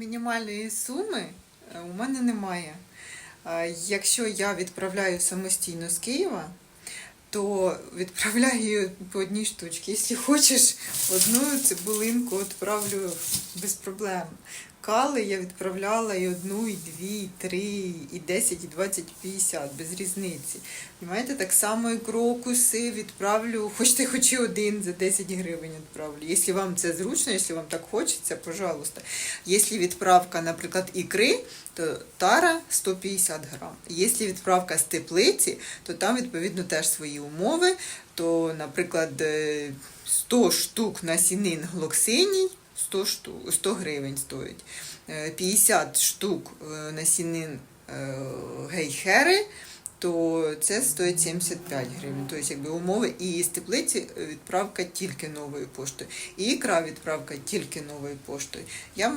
мінімальної суми е, у мене немає. Якщо я відправляю самостійно з Києва, то відправляю по одній штучці. Якщо хочеш, одну цибулинку відправлю без проблем. Кали я відправляла і одну, і дві, і три, і 10, і 20, і 50, без різниці. Понимаєте, так само і крокуси відправлю, хочете хоч і один за 10 гривень відправлю. Якщо вам це зручно, якщо вам так хочеться, пожалуйста. Якщо відправка, наприклад, ікри, то тара 150 грам. Якщо відправка з теплиці, то там відповідно теж свої умови. То, наприклад, е, 100 штук насінин глоксиній 100, штук, 100 гривень стоїть. Е, 50 штук е, насінин е, гейхери, то це стоїть 75 гривень. Тобто, якби умови і з теплиці відправка тільки новою поштою. І ікра відправка тільки новою поштою. Я